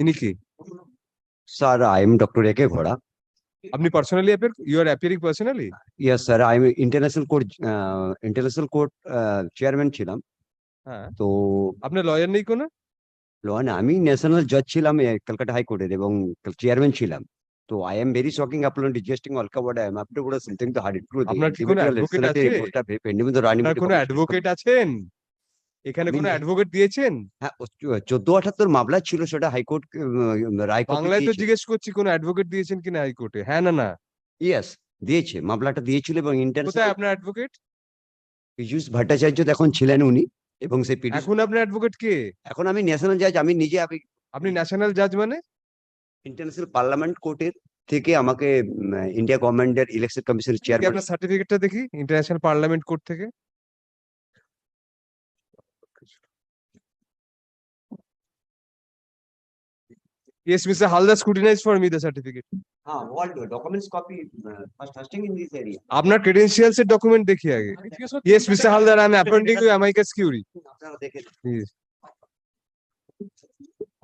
ইনি কি Sir, I am Dr. A.K. Ghoda. আপনি personally appear you are appearing personally sir, I am International Court, uh, International Court uh, ছিলাম। হ্যাঁ তো আপনার লয়ার নেই কোনো লোহান আমি ন্যাশনাল জজ ছিলাম এ, কলকাতা হাইকোর্টের এবং চেয়ারম্যান ছিলাম। তো I am very shocking upon disgusting Alka word I am আপনি বড় something to hard it through আপনার কি কোনো আছে? তো আপনার কোনো অ্যাডভোকেট আছেন এখানে কোনো অ্যাডভোকেট দিয়েছেন? হ্যাঁ চোদ্দ আঠাত্তর মামলা ছিল সেটা হাইকোর্ট রায় বাংলায় তো জিজ্ঞেস করছি কোনো অ্যাডভোকেট দিয়েছেন কিনা হাইকোর্টে? হ্যাঁ না না। ইয়েস দিয়েছে। মামলাটা দিয়েছিল এবং কোথায় আপনার অ্যাডভোকেট পীযূষ ভট্টাচার্য তখন ছিলেন উনি এবং সেই পিটিশন এখন আপনার অ্যাডভোকেট কে? এখন আমি ন্যাশনাল জাজ আমি নিজে আমি আপনি ন্যাশনাল জাজ মানে? ইন্টারন্যাশনাল পার্লামেন্ট কোর্টের থেকে আমাকে ইন্ডিয়া গভর্নমেন্টের ইলেকশন কমিশনের চেয়ারম্যান আপনার সার্টিফিকেটটা দেখি? ইন্টারন্যাশনাল পার্লামেন্ট কোর্ট থেকে? Yes, Mr. Halda scrutinized for me the certificate. হ্যাঁ all the documents copy uh, first hosting in this area আপনার credentials এর ডকুমেন্ট দেখি আগে Yes, Mr. Halder, I am appointing you amicus দেখে Yes.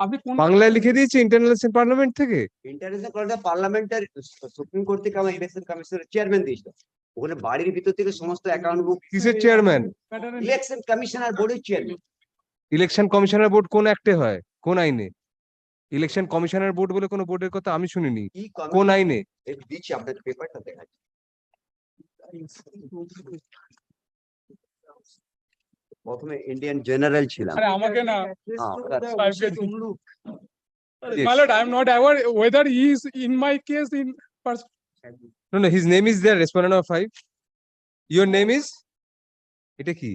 আপনি কোন বাংলায় লিখে দিয়েছে ইন্টারন্যাশনাল পার্লামেন্ট থেকে ইন্টারন্যাশনাল পার্লামেন্টের সুপ্রিম কোর্ট থেকে আমার ইলেকশন কমিশনের চেয়ারম্যান দিয়েছিল ওখানে বাড়ির ভিতর থেকে সমস্ত অ্যাকাউন্ট বুক কিসের চেয়ারম্যান ইলেকশন কমিশনার বোর্ডের চেয়ারম্যান ইলেকশন কমিশনার বোর্ড কোন অ্যাক্টে হয়? কোন আইনে? ইলেকশন কমিশনার বোর্ড বলে কোনো বোর্ডের কথা আমি শুনিনি। কোন আইনে? দিচ্ছি আপনার পেপারটা দেখাচ্ছি। প্রথমে ইন্ডিয়ান জেনারেল ছিলাম। আরে আমাকে না। হ্যাঁ. My lord, I am not aware whether he is in my case in No, no, his name is there, respondent number five. Your name is? এটা কি?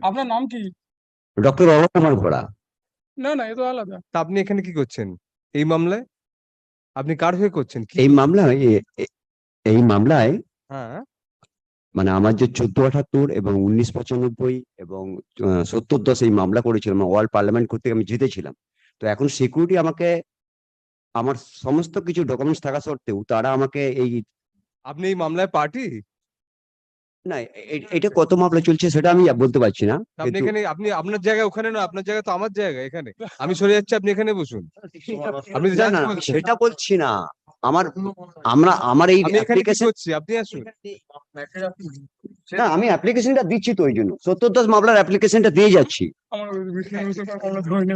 আপনার নাম কি ডক্টর অলোক কুমার ঘোড়া না না এ তো আলাদা তা আপনি এখানে কি করছেন? এই মামলায়? আপনি কার হয়ে করছেন? কি? এই মামলায় এই মামলায় হ্যাঁ, মানে আমার যে চোদ্দ আঠাত্তর এবং উনিশ পঁচানব্বই এবং সত্তর দশ এই মামলা করেছিলাম ওয়ার্ল্ড পার্লামেন্ট করতে আমি জিতেছিলাম তো এখন সিকিউরিটি আমাকে আমার সমস্ত কিছু ডকুমেন্টস থাকা সত্ত্বেও তারা আমাকে এই আপনি এই মামলায় পার্টি? না এটা কত মামলা চলছে সেটা আমি বলতে পারছি না আপনি এখানে আপনি আপনার জায়গা ওখানে না আপনার জায়গা তো আমার জায়গা এখানে। আমি সরে যাচ্ছি আপনি এখানে বসুন। আপনি সেটা বলছি না। আমার আমরা আমার এই করছি? আপনি আসুন। না আমি অ্যাপ্লিকেশনটা দিচ্ছি তো ওই জন্য। সত্তর দশ মামলার অ্যাপ্লিকেশনটা দিয়ে যাচ্ছি।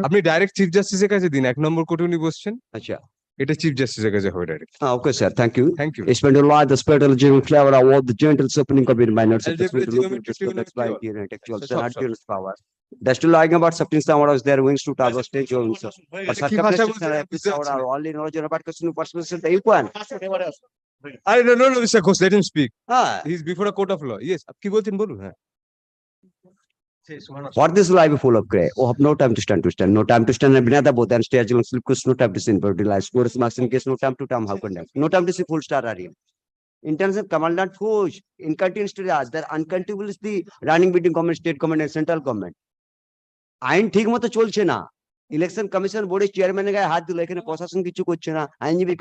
আপনি ডাইরেক্ট চিফ জাস্টিসের কাছে দিন। এক নম্বর কোর্টে উনি বসছেন। আচ্ছা। এটা চিফ জাস্টিসের কাছে হবে ডাইরেক্ট হ্যাঁ okay sir thank you thank you to you in 15 minutes, by sure. the intellectual, Sure, the sure. arduous power. That's to lying about something someone was there wings to travel stage or so. But such কি a question বলছেন? are না। only knowledge about question person the. আরে no no no Mr. Ghosh let him speak Ah, he is before a court of law yes কি বলছেন বলুন হ্যাঁ for this life full of gray, oh, have no time to stand to stand, no time to stand and banana both and stay along sleep, no time to sin, but lies, scores marks in case, no time to time, how conduct, no time to see full star area. In terms of commandant push, in continuous to us, there uncontrollable is the running between government, state government and central government. আইন ঠিক মতো চলছে না election commission বোর্ডের চেয়ারম্যানের গায়ে হাত দিল এখানে প্রশাসন কিছু করছে না আইনজীবী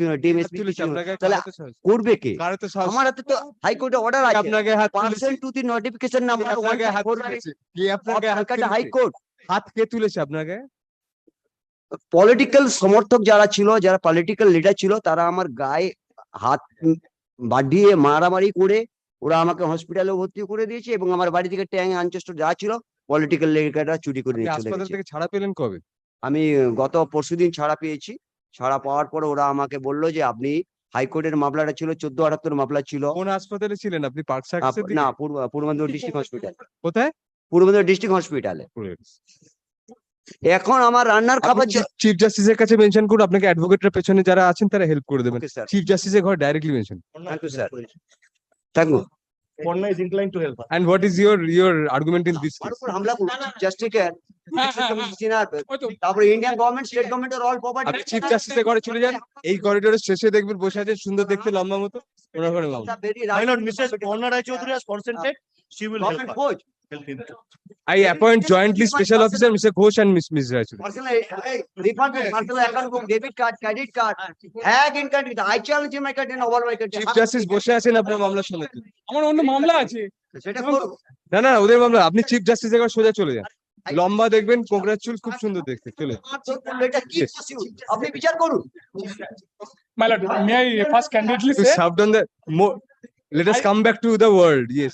তুলেছে আপনার তাহলে? করবে কে? আমার হাতে তো হাইকোর্টে অর্ডার আছে। আপনার গায়ে হাত percent to the notification number আপনার গায়ে হাত তুলেছে? কে আপনার গায়ে হাত হাইকোর্ট হাত কে তুলেছে আপনার গায়ে? পলিটিক্যাল সমর্থক যারা ছিল যারা পলিটিক্যাল লিডার ছিল তারা আমার গায়ে হাত বাড়িয়ে মারামারি করে ওরা আমাকে হসপিটালে ভর্তি করে দিয়েছে এবং আমার বাড়ি থেকে ট্যাং আনচেস্ট যা ছিল পলিটিক্যাল লিডাররা চুরি করে নিয়ে চলে হাসপাতাল থেকে ছাড়া পেলেন কবে? আমি গত পরশুদিন ছাড়া পেয়েছি। ছাড়া পাওয়ার পর ওরা আমাকে বলল যে আপনি হাইকোর্টের মামলাটা ছিল চোদ্দ আটাত্তর মামলা ছিল। কোন হাসপাতালে ছিলেন আপনি? পার্ক না পূর্ব মেদিনীপুর ডিস্ট্রিক্ট হসপিটাল। কোথায়? পূর্ব মেদিনীপুর ডিস্ট্রিক্ট হসপিটালে। এখন আমার রান্নার খাবার চিফ জাস্টিসের কাছে মেনশন করুন আপনাকে অ্যাডভোকেটের পেছনে যারা আছেন তারা হেল্প করে দেবেন। চিফ জাস্টিসের ঘর directly mention thank you sir thank you Ponna is inclined to help her. And what is your your argument in this case? হামলা করুন জাস্টিস তারপরে ইন্ডিয়ান গভর্নমেন্ট স্টেট গভর্নমেন্টের অল আপনি প্রপার্টি চিফ জাস্টিসের ঘরে চলে যান এই করিডোরের শেষে দেখবেন বসে আছে সুন্দর দেখতে লম্বা মতো ওনার ঘরে Mrs Roy Chowdhury has consented she will She him. I appoint jointly special officer Mr. Ghosh and Miss Miss Raichuri. Personal refund personal account book debit card credit card hag in country I challenge my country over my country chief justice বসে আছেন আপনার মামলা শোনাতে আমার অন্য মামলা আছে। সেটা না না ওদের মামলা আপনি চিফ জাস্টিসের ঘর সোজা চলে যান। লম্বা দেখবেন কোকড়ার চুল খুব সুন্দর দেখতে চলে? আপনি বিচার করুন। My lord, may I first candidly say, shove down the more let us come back to the world yes